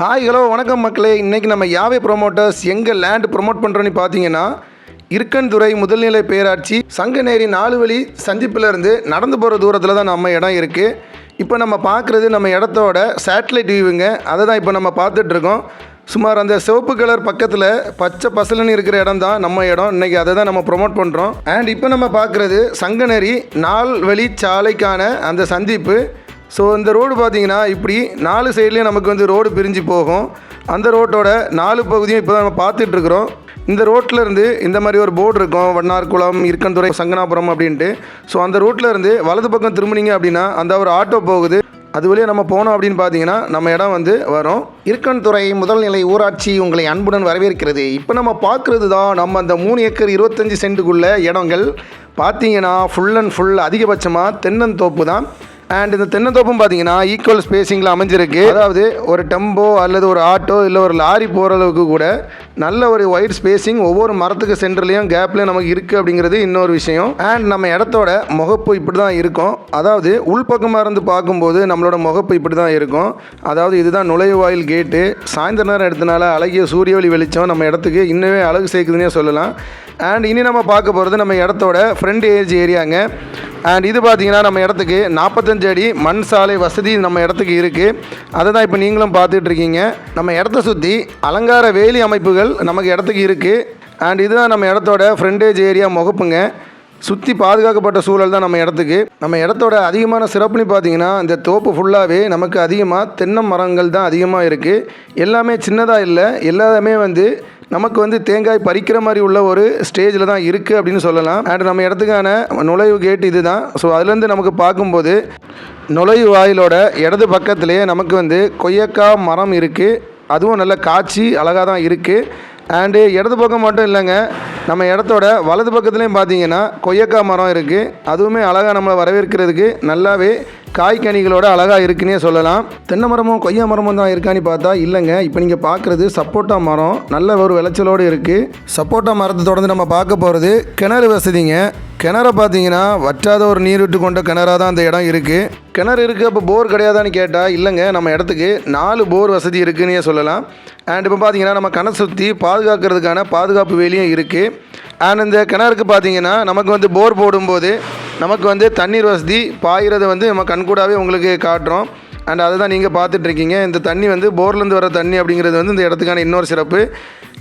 Hi hello வணக்கம் மக்களே. இன்றைக்கி நம்ம யாவை ப்ரொமோட்டர்ஸ் எங்கே லேண்ட் ப்ரொமோட் பண்ணுறோன்னு பார்த்தீங்கன்னா இருக்கன்துறை முதல்நிலை பேராட்சி சங்கநேரி நாலு வழி சந்திப்பிலேருந்து நடந்து போகிற தூரத்தில் தான் நம்ம இடம் இருக்குது இப்போ நம்ம பார்க்குறது நம்ம இடத்தோட சேட்டலைட் வியூவுங்க அதை தான் இப்போ நம்ம பார்த்துட்ருக்கோம் சுமார் அந்த சிவப்பு கலர் பக்கத்தில் பச்சை பசலன்னு இருக்கிற இடம் தான் நம்ம இடம். இன்றைக்கி அதை தான் நம்ம ப்ரொமோட் பண்ணுறோம் அண்ட் இப்போ நம்ம பார்க்குறது சங்கநேரி நால் வழி சாலைக்கான அந்த சந்திப்பு. ஸோ இந்த ரோடு பார்த்திங்கன்னா இப்படி நாலு சைட்லேயும் நமக்கு வந்து ரோடு பிரிஞ்சு போகும். அந்த ரோட்டோட நாலு பகுதியும் இப்போ நம்ம பார்த்துட்ருக்குறோம் இந்த ரோட்டில் இருந்து இந்த மாதிரி ஒரு போர்டு இருக்கும். வண்ணார்குளம் இருக்கன்துறை சங்கனாபுரம் அப்படின்ட்டு. ஸோ அந்த ரோட்டில் இருந்து வலது பக்கம் திரும்பினீங்க அப்படின்னா அந்த ஒரு ஆட்டோ போகுது. அது வழியாக நம்ம போனோம் அப்படின்னு பார்த்தீங்கன்னா நம்ம இடம் வந்து வரும். இருக்கன்துறை முதல்நிலை ஊராட்சி உங்களை அன்புடன் வரவேற்கிறது. இப்போ நம்ம பார்க்குறது தான் நம்ம அந்த மூணு ஏக்கர் இருபத்தஞ்சி சென்ட்டுக்குள்ள இடங்கள். பார்த்தீங்கன்னா ஃபுல் அண்ட் ஃபுல் அதிகபட்சமாக தென்னந்தோப்பு தான். அண்ட் இந்த தென்னந்தோப்பும் பார்த்தீங்கன்னா ஈக்குவல் ஸ்பேசிங்கில் அமைஞ்சிருக்கு. அதாவது ஒரு டெம்போ அல்லது ஒரு ஆட்டோ இல்லை ஒரு லாரி போகிற அளவுக்கு கூட நல்ல ஒரு ஒயிட் ஸ்பேசிங் ஒவ்வொரு மரத்துக்கு சென்டர்லேயும் கேப்லேயும் நமக்கு இருக்குது அப்படிங்கிறது இன்னொரு விஷயம். அண்ட் நம்ம இடத்தோட முகப்பு இப்படி தான் இருக்கும். அதாவது உள்பக்கமாக இருந்து பார்க்கும்போது நம்மளோட முகப்பு இப்படி தான் இருக்கும். அதாவது இதுதான் நுழைவாயில் கேட்டு சாயந்தர நேரம் எடுத்தனால அழகிய சூரிய ஒளி வெளிச்சம் நம்ம இடத்துக்கு இன்னுமே அழகு சேர்க்குதுன்னே சொல்லலாம். அண்ட் இனி நம்ம பார்க்க போகிறது நம்ம இடத்தோட ஃப்ரண்ட் ஏஜ் ஏரியாங்க அண்ட் இது பார்த்தீங்கன்னா நம்ம இடத்துக்கு நாற்பத்தஞ்சு அடி மண் சாலை வசதி நம்ம இடத்துக்கு இருக்குது அதை தான் இப்போ நீங்களும் பார்த்துட்ருக்கீங்க. நம்ம இடத்த சுற்றி அலங்கார வேலி அமைப்புகள் நமக்கு இடத்துக்கு இருக்குது அண்ட் இதுதான் நம்ம இடத்தோட ஃப்ரண்டேஜ் ஏரியா முகப்புங்க. சுற்றி பாதுகாக்கப்பட்ட சூழல் தான் நம்ம இடத்துக்கு. நம்ம இடத்தோட அதிகமான சிறப்புன்னு பார்த்தீங்கன்னா இந்த தோப்பு ஃபுல்லாகவே நமக்கு அதிகமாக தென்னை மரங்கள் தான் அதிகமாக இருக்குது எல்லாமே சின்னதாக இல்லை எல்லாமே வந்து நமக்கு வந்து தேங்காய் பறிக்கிற மாதிரி உள்ள ஒரு ஸ்டேஜில் தான் இருக்குது அப்படின்னு சொல்லலாம். அண்ட் நம்ம இடத்துக்கான நுழைவு கேட் இது தான் ஸோ அதுலேருந்து நமக்கு பார்க்கும்போது நுழைவு வாயிலோட இடது பக்கத்துலேயே நமக்கு வந்து கொய்யக்காய் மரம் இருக்குது அதுவும் நல்ல காய்ச்சி அழகாக தான் இருக்குது அண்டு இடது பக்கம் மட்டும் இல்லைங்க. நம்ம இடத்தோட வலது பக்கத்துலேயும் பார்த்தீங்கன்னா கொய்யக்காய் மரம் இருக்குது அதுவுமே அழகாக நம்மளை வரவேற்கிறதுக்கு நல்லாவே காய்கனிகளோட அழகாக இருக்குன்னே சொல்லலாம். தென்னை மரமும் கொய்யா மரமும் தான் இருக்கான்னு பார்த்தா இல்லைங்க. இப்போ நீங்கள் பார்க்குறது சப்போட்டா மரம். நல்ல ஒரு விளைச்சலோடு இருக்குது சப்போட்டா மரத்தை தொடர்ந்து நம்ம பார்க்க போகிறது கிணறு வசதிங்க. கிணறு பார்த்தீங்கன்னா வற்றாத ஒரு நீர் விட்டு கொண்ட கிணறாக தான் அந்த இடம் இருக்குது கிணறு இருக்குது அப்போ போர் கிடையாதான்னு கேட்டால் இல்லைங்க. நம்ம இடத்துக்கு நாலு போர் வசதி இருக்குன்னே சொல்லலாம். அண்ட் இப்போ பார்த்தீங்கன்னா நம்ம கணை சுற்றி பாதுகாக்கிறதுக்கான பாதுகாப்பு வேலையும் இருக்குது அண்ட் இந்த கிணறுக்கு பார்த்தீங்கன்னா நமக்கு வந்து போர் போடும்போது நமக்கு வந்து தண்ணீர் வசதி பாய்கிறது வந்து நம்ம கண்கூடாகவே உங்களுக்கு காட்டுறோம். அண்ட் அதை தான் நீங்கள் பார்த்துட்ருக்கீங்க இந்த தண்ணி வந்து போர்லேருந்து வர தண்ணி அப்படிங்கிறது வந்து இந்த இடத்துக்கான இன்னொரு சிறப்பு.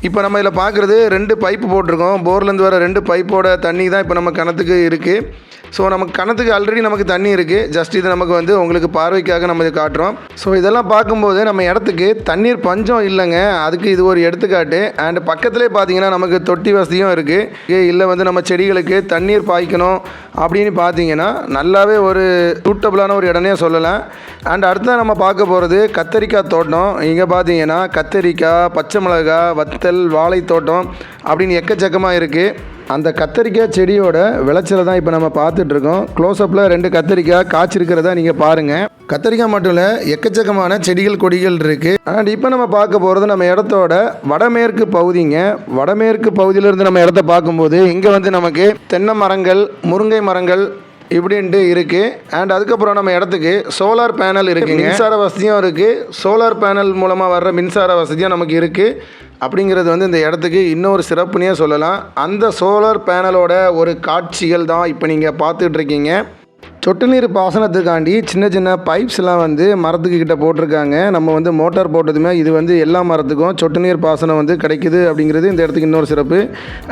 இப்போ நம்ம இதில் பார்க்குறது ரெண்டு பைப்பு போட்டிருக்கோம். போர்லேருந்து வர ரெண்டு பைப்போட தண்ணி தான் இப்போ நம்ம கிணத்துக்கு இருக்குது ஸோ நமக்கு கணத்துக்கு ஆல்ரெடி நமக்கு தண்ணி இருக்குது ஜஸ்ட் இது நமக்கு வந்து உங்களுக்கு பார்வைக்காக நம்ம இது காட்டுறோம். ஸோ இதெல்லாம் பார்க்கும்போது நம்ம இடத்துக்கு தண்ணீர் பஞ்சம் இல்லைங்க. அதுக்கு இது ஒரு எடுத்துக்காட்டு. அண்ட் பக்கத்துலேயே பார்த்தீங்கன்னா நமக்கு தொட்டி வசதியும் இருக்குது இல்லை வந்து நம்ம செடிகளுக்கு தண்ணீர் பாய்க்கணும் அப்படின்னு பார்த்தீங்கன்னா நல்லாவே ஒரு சூட்டபுளான ஒரு இடனே சொல்லலாம். அண்ட் அடுத்ததான் நம்ம பார்க்க போகிறது கத்தரிக்காய் தோட்டம். இங்கே பார்த்தீங்கன்னா கத்தரிக்காய் பச்சை மிளகாய் வத்தல் வாழை தோட்டம் அப்படின்னு எக்கச்சக்கமாக இருக்குது அந்த கத்தரிக்காய் செடியோட விளைச்சலை தான் இப்போ நம்ம பார்த்துட்ருக்கோம் க்ளோஸ்அப்பில் ரெண்டு கத்தரிக்காய் காய்ச்சிருக்கிறதா நீங்கள் பாருங்கள் கத்தரிக்காய் மட்டும் இல்லை எக்கச்சக்கமான செடிகள் கொடிகள் இருக்குது அண்ட் இப்போ நம்ம பார்க்க போகிறது நம்ம இடத்தோட வடமேற்கு பகுதிங்க. வடமேற்கு பகுதியிலேருந்து நம்ம இடத்த பார்க்கும்போது இங்கே வந்து நமக்கு தென்னை மரங்கள் முருங்கை மரங்கள் இப்படின்ட்டு இருக்குது அண்ட் அதுக்கப்புறம் நம்ம இடத்துக்கு சோலார் பேனல் இருக்குங்க. மின்சார வசதியும் இருக்குது சோலார் பேனல் மூலமாக வர்ற மின்சார வசதியும் நமக்கு இருக்குது அப்படிங்கிறது வந்து இந்த இடத்துக்கு இன்னொரு சிறப்புனே சொல்லலாம். அந்த சோலார் பேனலோட ஒரு காட்சிகள் தான் இப்போ நீங்கள் பார்த்துட்டு இருக்கீங்க சொட்டு நீர் பாசனத்துக்காண்டி சின்ன சின்ன பைப்ஸ்லாம் வந்து மரத்துக்கு கிட்ட போட்டிருக்காங்க. நம்ம வந்து மோட்டார் போட்டதுமே இது வந்து எல்லா மரத்துக்கும் சொட்டு நீர் பாசனம் வந்து கிடைக்குது அப்படிங்கிறது இந்த இடத்துக்கு இன்னொரு சிறப்பு.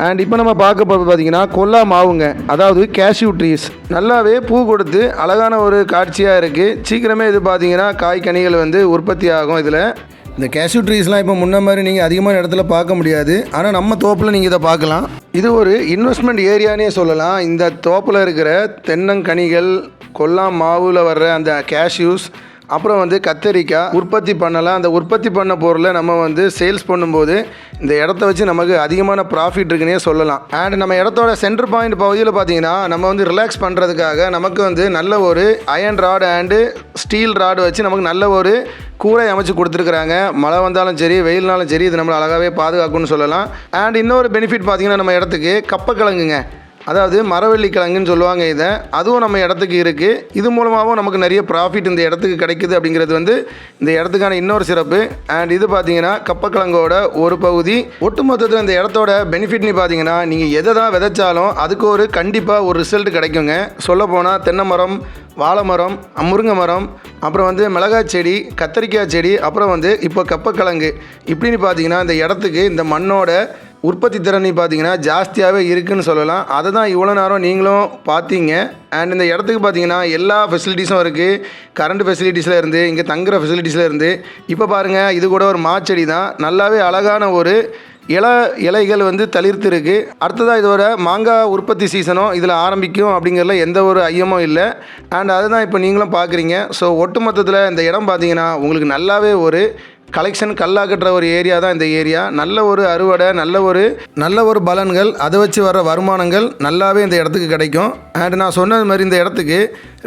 அண்ட் இப்போ நம்ம பார்க்க போகிறது பார்த்தீங்கன்னா கொல்லா மாவுங்க. அதாவது கேஷ்யூ ட்ரீஸ் நல்லாவே பூ கொடுத்து அழகான ஒரு காட்சியாக இருக்குது சீக்கிரமே இது பார்த்தீங்கன்னா காய் கனிகள் வந்து உற்பத்தி ஆகும் இதில். இந்த கேஷ்யூ ட்ரீஸ்லாம் இப்போ முன்ன மாதிரி நீங்கள் அதிகமான இடத்துல பார்க்க முடியாது. ஆனால் நம்ம தோப்பில் நீங்கள் இதை பார்க்கலாம். இது ஒரு இன்வெஸ்ட்மெண்ட் ஏரியானே சொல்லலாம். இந்த தோப்பில் இருக்கிற தென்னங்கனிகள் கொல்லா மாவில் வர்ற அந்த கேஷ்யூஸ் அப்புறம் வந்து கத்தரிக்காய் உற்பத்தி பண்ணலாம். அந்த உற்பத்தி பண்ண பொருளை நம்ம வந்து சேல்ஸ் பண்ணும்போது இந்த இடத்த வச்சு நமக்கு அதிகமான ப்ராஃபிட் இருக்குன்னே சொல்லலாம். அண்ட் நம்ம இடத்தோட சென்டர் பாயிண்ட் பகுதியில் பார்த்தீங்கன்னா நம்ம வந்து ரிலாக்ஸ் பண்ணுறதுக்காக நமக்கு வந்து நல்ல ஒரு iron rod and steel rod வச்சு நமக்கு நல்ல ஒரு கூரை அமைச்சு கொடுத்துருக்குறாங்க. மழை வந்தாலும் சரி வெயில்னாலும் சரி இது நம்மளை அழகாகவே பாதுகாக்கும்னு சொல்லலாம். அண்ட் இன்னொரு பெனிஃபிட் பார்த்தீங்கன்னா நம்ம இடத்துக்கு கப்பக்கிழங்குங்க அதாவது மரவள்ளி கிழங்குன்னு சொல்லுவாங்க இதை. அதுவும் நம்ம இடத்துக்கு இருக்குது இது மூலமாகவும் நமக்கு நிறைய ப்ராஃபிட் இந்த இடத்துக்கு கிடைக்குது அப்படிங்கிறது வந்து இந்த இடத்துக்கான இன்னொரு சிறப்பு. அண்ட் இது பார்த்தீங்கன்னா கப்பக்கிழங்கோட ஒரு பகுதி. ஒட்டுமொத்தத்தில் இந்த இடத்தோட பெனிஃபிட்னு பார்த்தீங்கன்னா நீங்கள் எதை தான் விதைச்சாலும் அதுக்கு ஒரு கண்டிப்பாக ஒரு ரிசல்ட் கிடைக்குங்க. சொல்லப்போனால் தென்னை மரம் வாழை மரம் முருங்கை மரம் அப்புறம் வந்து மிளகாய் செடி கத்தரிக்காய் செடி அப்புறம் வந்து இப்போ கப்பக்கிழங்கு. இப்படின்னு பார்த்தீங்கன்னா இந்த இடத்துக்கு இந்த மண்ணோட உற்பத்தி திறன் பார்த்தீங்கன்னா ஜாஸ்தியாகவே இருக்குன்னு சொல்லலாம். அதை தான் இவ்வளோ நேரம் நீங்களும் பார்த்தீங்க. அண்ட் இந்த இடத்துக்கு பார்த்தீங்கன்னா எல்லா ஃபெசிலிட்டிஸும் இருக்குது கரண்ட் ஃபெசிலிட்டிஸில் இருந்து இங்கே தங்குற ஃபெசிலிட்டிஸில் இருந்து. இப்போ பாருங்கள் இது கூட ஒரு மாச்செடி தான். நல்லாவே அழகான ஒரு இலை இலைகள் வந்து தளிர்த்து இருக்குது அடுத்ததாக இதோட மாங்காய் உற்பத்தி சீசனும் இதில் ஆரம்பிக்கும் அப்படிங்கிறதுல எந்த ஒரு ஐயமும் இல்லை. அண்ட் அதுதான் இப்போ நீங்களும் பார்க்குறீங்க. ஸோ ஒட்டுமொத்தத்தில் இந்த இடம் பார்த்தீங்கன்னா உங்களுக்கு நல்லாவே ஒரு கலெக்ஷன் கல்லாக்கட்டுற ஒரு ஏரியா தான் இந்த ஏரியா. நல்ல ஒரு அறுவடை நல்ல ஒரு நல்ல ஒரு பலன்கள் அதை வச்சு வர வருமானங்கள் நல்லாவே இந்த இடத்துக்கு கிடைக்கும். அண்ட் நான் சொன்னது மாதிரி இந்த இடத்துக்கு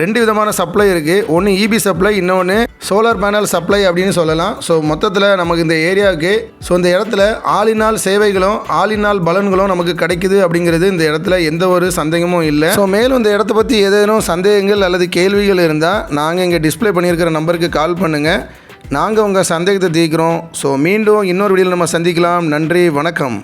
ரெண்டு விதமான சப்ளை இருக்குது ஒன்று இபி சப்ளை இன்னொன்று சோலார் பேனல் சப்ளை அப்படின்னு சொல்லலாம். ஸோ மொத்தத்தில் நமக்கு இந்த ஏரியாவுக்கு ஸோ இந்த இடத்துல ஆளினால் சேவைகளும் ஆளினால் பலன்களும் நமக்கு கிடைக்குது அப்படிங்கிறது இந்த இடத்துல எந்த ஒரு சந்தேகமும் இல்லை. ஸோ மேலும் இந்த இடத்த பற்றி ஏதேனும் சந்தேகங்கள் அல்லது கேள்விகள் இருந்தால் நாங்கள் இங்கே டிஸ்ப்ளே பண்ணியிருக்கிற நம்பருக்கு கால் பண்ணுங்கள் நாங்கள் உங்கள் சந்தேகத்தை தீர்க்கிறோம். ஸோ மீண்டும் இன்னொரு வீடியோவில் நம்ம சந்திக்கலாம். நன்றி வணக்கம்.